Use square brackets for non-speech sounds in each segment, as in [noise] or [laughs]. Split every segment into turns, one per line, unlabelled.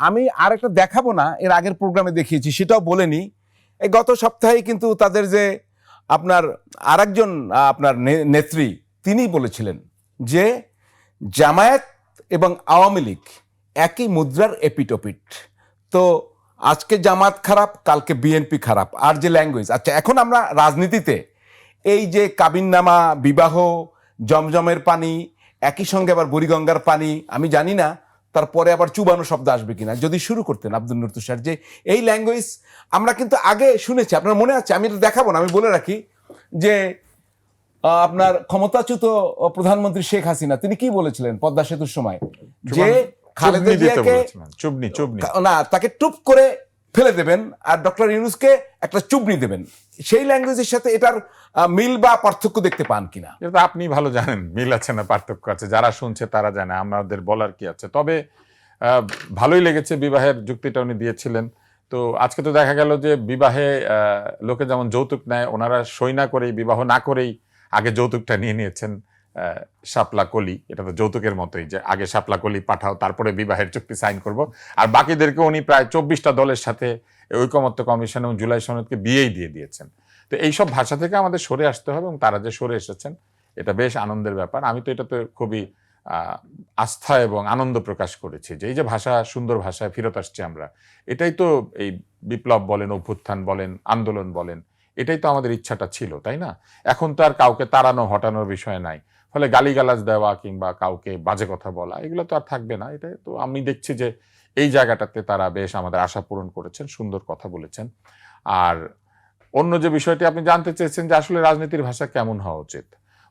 আমি আর একটা দেখাবো না এর আগের প্রোগ্রামে দেখিয়েছি সেটাও বলেনি এই গত সপ্তাহে কিন্তু তাদের যে আপনার আরেকজন আহ, আপনার নেত্রী তিনি বলেছিলেন যে জামায়াত এবং আওয়ামী লীগ একই মুদ্রার এপিটোপিট। তো আজকে জামাত খারাপ কালকে বিএনপি খারাপ আর যে ল্যাঙ্গুয়েজ আচ্ছা এখন আমরা রাজনীতিতে এই যে কাবিননামা বিবাহ জমজমের পানি একই সঙ্গে আবার বুড়িগঙ্গার পানি আমি জানি না তারপরে আবার চুবানো শব্দ আসবে কিনা? যদি শুরু করতেন আব্দুল নুর তুষার যে এই ল্যাঙ্গুয়েজ আমরা কিন্তু আগে শুনেছি আপনার মনে আছে? আমি এটা দেখাবো না আমি বলে রাখি যে আপনার ক্ষমতাচ্যুত প্রধানমন্ত্রী শেখ হাসিনা তিনি কি বলেছিলেন পদ্মা সেতুর সময়? যে খালেদা জিয়াকে না তাকে টুপ করে ফেলে দেবেন আর ডক্টর ইউনুসকে একটা চুবনি দেবেন। সেই ল্যাঙ্গুয়েজের সাথে এটার মিল বা পার্থক্য দেখতে পান কিনা?
এটা আপনি ভালো জানেন, মিল আছে না পার্থক্য আছে, যারা শুনছে তারা জানে, আমাদের বলার কি আছে। তবে ভালোই লেগেছে বিবাহের যুক্তিটা উনি দিয়েছিলেন। তো আজকে তো দেখা গেল যে বিবাহে লোকে যেমন যৌতুক নেয়, ওনারা সই না করেই, বিবাহ না করেই আগে যৌতুকটা নিয়ে নিয়েছেন। শাপলা কলি এটা তো যৌতুকের মতোই যে আগে শাপলা কলি পাঠাও, তারপরে বিবাহের চুক্তি সাইন করব। আর বাকিদেরকে উনি প্রায় চব্বিশটা দলের সাথে ঐকমত্য কমিশন এবং জুলাই সনদকে বিয়েই দিয়ে দিয়েছেন। তো এইসব ভাষা থেকে আমাদের সরে আসতে হবে এবং তারা যে সরে এসেছেন, এটা বেশ আনন্দের ব্যাপার। আমি তো এটাতে খুবই আস্থা এবং আনন্দ প্রকাশ করেছি যে এই যে ভাষা, সুন্দর ভাষায় ফেরত আসছি আমরা, এটাই তো এই বিপ্লব বলেন, অভ্যুত্থান বলেন, আন্দোলন বলেন, এটাই তো আমাদের ইচ্ছাটা ছিল, তাই না? এখন তো আর কাউকে তাড়ানো, হটানোর বিষয় নাই। ফলে গালিগালাজ দেওয়া কিংবা কাউকে বাজে কথা বলা, এগুলো তো আর থাকবে না। এটা তো আমি দেখছি যে এই জায়গাটাতে তারা বেশ আমাদের আশা পূরণ করেছেন, সুন্দর কথা বলেছেন। আর অন্য যে বিষয়টি আপনি জানতে চেয়েছেন যে আসলে রাজনীতির ভাষা কেমন হওয়া উচিত?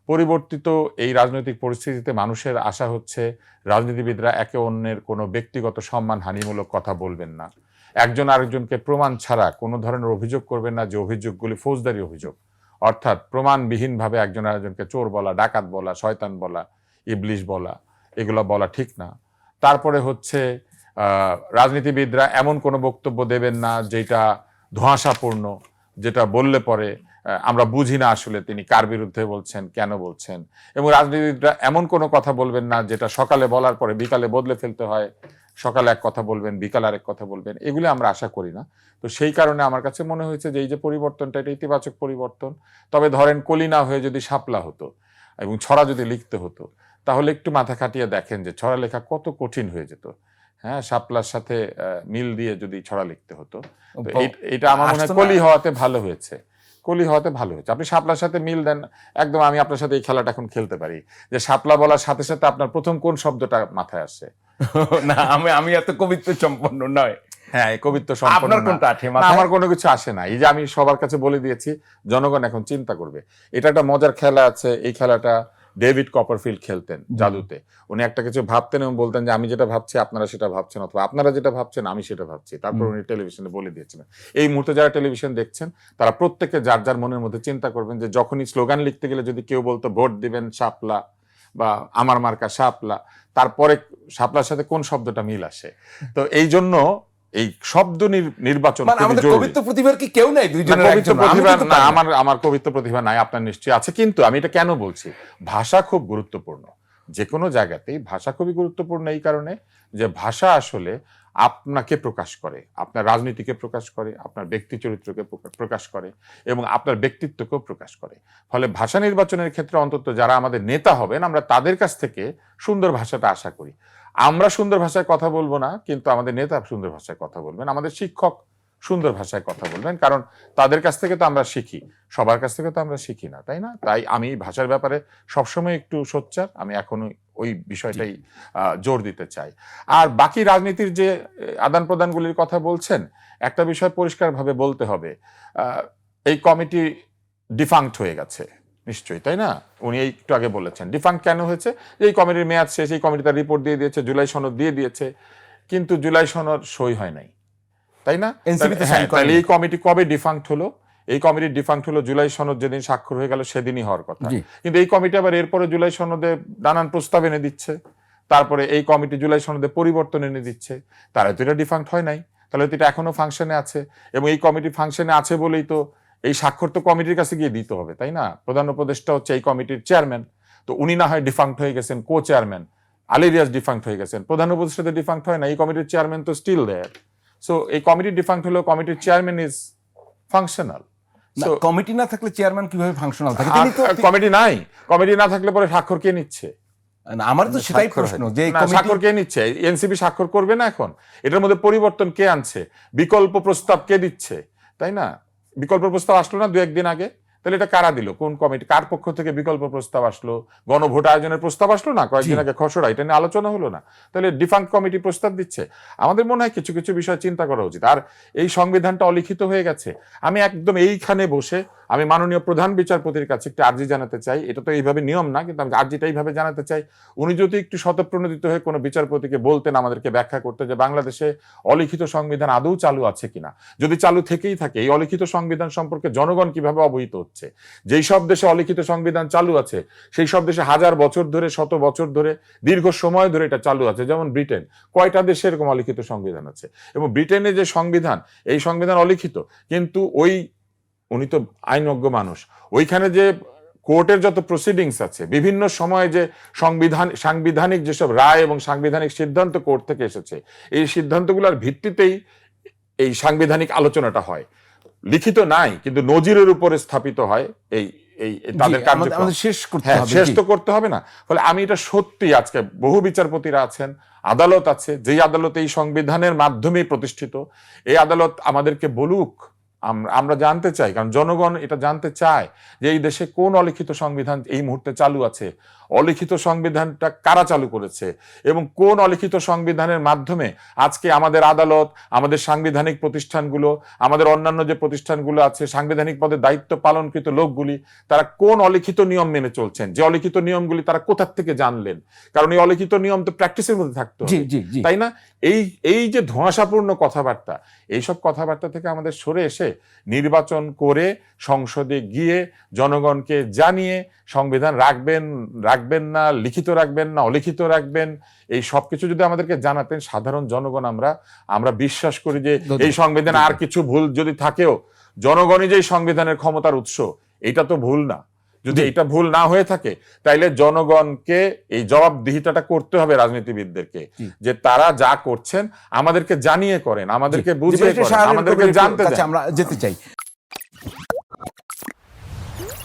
পরিবর্তিত এই রাজনৈতিক পরিস্থিতিতে মানুষের আশা হচ্ছে রাজনীতিবিদরা একে অন্যের কোনো ব্যক্তিগত সম্মান হানিমূলক কথা বলবেন না। একজন আরেকজনকে প্রমাণ ছাড়া কোনো ধরনের অভিযোগ করবেন না যে অভিযোগগুলি ফৌজদারি অভিযোগ। অর্থাৎ প্রমাণবিহীনভাবে একজন আরেকজনকে চোর বলা, ডাকাত বলা, শয়তান বলা, ইবলিশ বলা, এগুলো বলা ঠিক না। তারপরে হচ্ছে রাজনীতিবিদরা এমন কোনো বক্তব্য দেবেন না যেটা ধোঁয়াশাপূর্ণ, যেটা বললে পরে আমরা বুঝি না আসলে তিনি কার বিরুদ্ধে বলছেন, কেন বলছেন। এবং রাজনীতিবিদরা এমন কোনো কথা বলবেন না যেটা সকালে বলার পরে বিকালে বদলে ফেলতে হয় সকালে এক কথা বলবেন বিকালে আরেক কথা বলবেন এগুলি আমরা আশা করি না। তো সেই কারণে আমার কাছে মনে হয়েছে যে এই যে পরিবর্তনটা এটা ইতিবাচক পরিবর্তন। তবে ধরেন কলি না হয়ে যদি শাপলা হতো এবং ছড়া যদি লিখতে হতো তাহলে একটু মাথা খাটিয়ে দেখেন যে ছড়া লেখা কত কঠিন হয়ে যেত। হ্যাঁ শাপলার সাথে মিল দিয়ে যদি ছড়া লিখতে হতো। এটা আমার মনে হয় কলি হওয়াতে ভালো হয়েছে। কলি হওয়াতে ভালো হয়েছে। আপনি শাপলার সাথে মিল দেন একদম আমি আপনার সাথে এই খেলাটা এখন খেলতে পারি। যে শাপলা বলার সাথে সাথে আপনার প্রথম কোন শব্দটা মাথায় আসে? [laughs]
না আমি আমি এত কবিত্ব সম্পন্ন নয়।
হ্যাঁ কবিত্ব সম্পন্ন
আপনার কোনটা আছে
আমার কোনো কিছু আসে না। এই যে আমি সবার কাছে বলে দিয়েছি জনগণ এখন চিন্তা করবে। এটা একটা মজার খেলা আছে এই খেলাটা ডেভিড কপারফিল্ড খেলতেন জাদুতে। উনি একটা কিছু ভাবতেন এবং বলতেন যে আমি যেটা ভাবছি আপনারা সেটা ভাবছেন অথবা আপনারা যেটা ভাবছেন আমি সেটা ভাবছি। তারপর উনি টেলিভিশনে বলে দিয়েছিলেন। এই মুহূর্তে যারা টেলিভিশন দেখছেন তারা প্রত্যেকে যার যার মনের মধ্যে চিন্তা করবেন যে যখনই স্লোগান লিখতে গেলে যদি কেউ বলতো ভোট দিবেন শাপলা বা আমার মার্কা শাপলা তারপরে শাপলার সাথে কোন শব্দটা মিল আসে? তো এই জন্য এই শব্দ নির্বাচন
মানে
খুবই
আমাদের কবিত্ব প্রতিভার কি কেউ নাই? দুইজনের একজন
না। আমার আমার কবিত্ব প্রতিভা নাই আপনার নিশ্চয়ই আছে। কিন্তু আমি এটা কেন বলছি? ভাষা খুব গুরুত্বপূর্ণ। যে কোনো জায়গাতেই ভাষা খুবই গুরুত্বপূর্ণ এই কারণে যে ভাষা আসলে আপনাকে প্রকাশ করে, আপনার রাজনীতিকে প্রকাশ করে, আপনার ব্যক্তি চরিত্রকে প্রকা- প্রকাশ করে এবং আপনার ব্যক্তিত্বকেও প্রকাশ করে। ফলে ভাষা নির্বাচনের ক্ষেত্রে অন্তত যারা আমাদের নেতা হবেন, আমরা তাদের কাছ থেকে সুন্দর ভাষাটা আশা করি। আমরা সুন্দর ভাষায় কথা বলব না, কিন্তু আমাদের নেতা সুন্দর ভাষায় কথা বলবেন। আমাদের শিক্ষক সুন্দর ভাষায় কথা বলবেন কারণ তাদের কাছ থেকে তো আমরা শিখি সবার কাছ থেকে তো আমরা শিখি না তাই না? তাই আমি ভাষার ব্যাপারে সবসময় একটু সোচ্চার আমি এখনও ওই বিষয়টাই জোর দিতে চাই। আর বাকি রাজনীতির যে আদান প্রদানগুলির কথা বলছেন একটা বিষয় পরিষ্কারভাবে বলতে হবে এই কমিটি ডিফাঙ্ক্ট হয়ে গেছে নিশ্চয়ই তাই না? উনি এই একটু আগে বলেছেন ডিফাঙ্ক্ট কেন হয়েছে? এই কমিটির মেয়াদ শেষ এই কমিটি তার রিপোর্ট দিয়ে দিয়েছে জুলাই সনদ দিয়ে দিয়েছে কিন্তু জুলাই সনদ সই হয় নাই। তাই না? তাহলে- হ্যাঁ, তাহলে। এই কমিটি কবে ডিফাঙ্ক্ট হলো? এই কমিটির ডিফাঙ্ক্ট হলো জুলাই সনদ যেদিন স্বাক্ষর হয়ে গেল সেদিনই হওয়ার কথা। কিন্তু এই কমিটি আবার এরপরে জুলাই সনদে নানান প্রস্তাব এনে দিচ্ছে। তারপরে এই কমিটি জুলাই সনদে পরিবর্তন এনে দিচ্ছে। তারা তো এটা ডিফাঙ্ক্ট হয় নাই। তাহলে তো এটা এখনও ফাংশনে আছে। এবং এই কমিটি ফাংশনে আছে বলেই তো এই স্বাক্ষর তো কমিটির কাছে গিয়ে দিতে হবে তাই না? প্রধান উপদেষ্টা হচ্ছে এই কমিটির চেয়ারম্যান তো উনি না হয় ডিফাঙ্ক্ট হয়ে গেছেন co chairman Ali Riaz defunct হয়ে গেছেন। প্রধান উপদেষ্টাতে ডিফাঙ্ক্ট হয় না এই কমিটির চেয়ারম্যান তো স্টিল দেয়ার সো এই কমিটি ডিফাঙ্ক্ট হলো কমিটির চেয়ারম্যান ইজ ফাংশনাল
কমিটি না থাকলে চেয়ারম্যান কীভাবে ফাংশনাল থাকে? তিনি তো
কমিটি নাই। কমিটি না থাকলে পরে স্বাক্ষর কে নিচ্ছে?
না, আমার তো সেটাই
স্বাক্ষর
প্রশ্ন। যে
স্বাক্ষর কে নিচ্ছে? এনসিপি স্বাক্ষর করবে না এখন? এটার মধ্যে পরিবর্তন কে আনছে? বিকল্প প্রস্তাব কে দিচ্ছে? তাই না? বিকল্প প্রস্তাব আসলো না দু একদিন আগে? তাহলে এটা কারা দিল? কোন কমিটি? কার পক্ষ থেকে বিকল্প প্রস্তাব আসলো? গণভোট আয়োজনের প্রস্তাব আসলো না? কয়েকদিন আগে খসড়া এটা নিয়ে আলোচনা হলো না। তাহলে ডিফাঙ্ক কমিটি প্রস্তাব দিচ্ছে। আমাদের মনে হয় কিছু কিছু বিষয় চিন্তা করা উচিত। আর এই সংবিধানটা অলিখিত হয়ে গেছে। আমি একদম এইখানে বসে আমি মাননীয় প্রধান বিচারপতির কাছে একটি আর্জি জানাতে চাই। এটা তো এইভাবে নিয়ম না, কিন্তু আমি আর্জিটা এইভাবে জানাতে চাই। উনি যদি একটু শতপ্রণোদিত হয়ে কোনো বিচারপতিকে বলতেন আমাদেরকে ব্যাখ্যা করতে যে বাংলাদেশে অলিখিত সংবিধান আদৌ চালু আছে কিনা। যদি চালু থেকেই থাকে, এই অলিখিত সংবিধান সম্পর্কে জনগণ কীভাবে অবহিত হচ্ছে? যেই সব দেশে অলিখিত সংবিধান চালু আছে, সেই সব দেশে হাজার বছর ধরে, শত বছর ধরে, দীর্ঘ সময় ধরে এটা চালু আছে। যেমন ব্রিটেন, কয়টা দেশে এরকম অলিখিত সংবিধান আছে? এবং ব্রিটেনে যে সংবিধান, এই সংবিধান অলিখিত, কিন্তু ওই উনি তো আইনজ্ঞ মানুষ। ওইখানে যে কোর্টের যত প্রসিডিংস আছে বিভিন্ন সময়ে যে সংবিধান সাংবিধানিক যেসব রায় এবং সাংবিধানিক সিদ্ধান্ত কোর্ট থেকে এসেছে এই সিদ্ধান্তগুলোর ভিত্তিতেই এই সাংবিধানিক আলোচনাটা হয়। লিখিত নাই কিন্তু নজিরের উপরে স্থাপিত হয় এই এই তাদের
শেষ করতে
হ্যাঁ
হবে
শেষ তো করতে হবে না। ফলে আমি এটা সত্যি আজকে বহু বিচারপতিরা আছেন আদালত আছে যেই আদালত এই সংবিধানের মাধ্যমেই প্রতিষ্ঠিত এই আদালত আমাদেরকে বলুক আমরা জানতে চাই, কারণ জনগণ এটা জানতে চায় যে এই দেশে কোন অলিখিত সংবিধান এই মুহূর্তে চালু আছে। অলিখিত সংবিধানটা কারা চালু করেছে এবং কোন অলিখিত সংবিধানের মাধ্যমে আজকে আমাদের আদালত আমাদের সাংবিধানিক প্রতিষ্ঠানগুলো আমাদের অন্যান্য যে প্রতিষ্ঠানগুলো আছে সাংবিধানিক পদে দায়িত্ব পালনকৃত লোকগুলি তারা কোন অলিখিত নিয়ম মেনে চলছেন? যে অলিখিত নিয়মগুলি তারা কোথার থেকে জানলেন? কারণ এই অলিখিত নিয়ম তো প্র্যাকটিসের মধ্যে থাকতো তাই না? এই এই যে ধোঁয়াশাপূর্ণ কথাবার্তা এইসব কথাবার্তা থেকে আমাদের সরে এসে নির্বাচন করে সংসদে গিয়ে জনগণকে জানিয়ে সংবিধান রাখবেন রাখবেন না লিখিত রাখবেন না অলিখিত রাখবেন। এই সব কিছু যদি আমাদেরকে জানাতেন সাধারণ জনগণ আমরা আমরা বিশ্বাস করি যে এই সংবিধানে আর কিছু ভুল যদি থাকেও জনগণই যে সংবিধানের ক্ষমতার উৎস এটা তো ভুল না। যদি এটা ভুল না হয়ে থাকে তাইলে জনগণকে এই জবাবদিহিতাটা করতে হবে রাজনীতিবিদদেরকে যে তারা যা করছেন আমাদেরকে জানিয়ে করেন আমাদেরকে বুঝিয়ে করেন আমাদেরকে জানতে
আমরা যেতে চাই।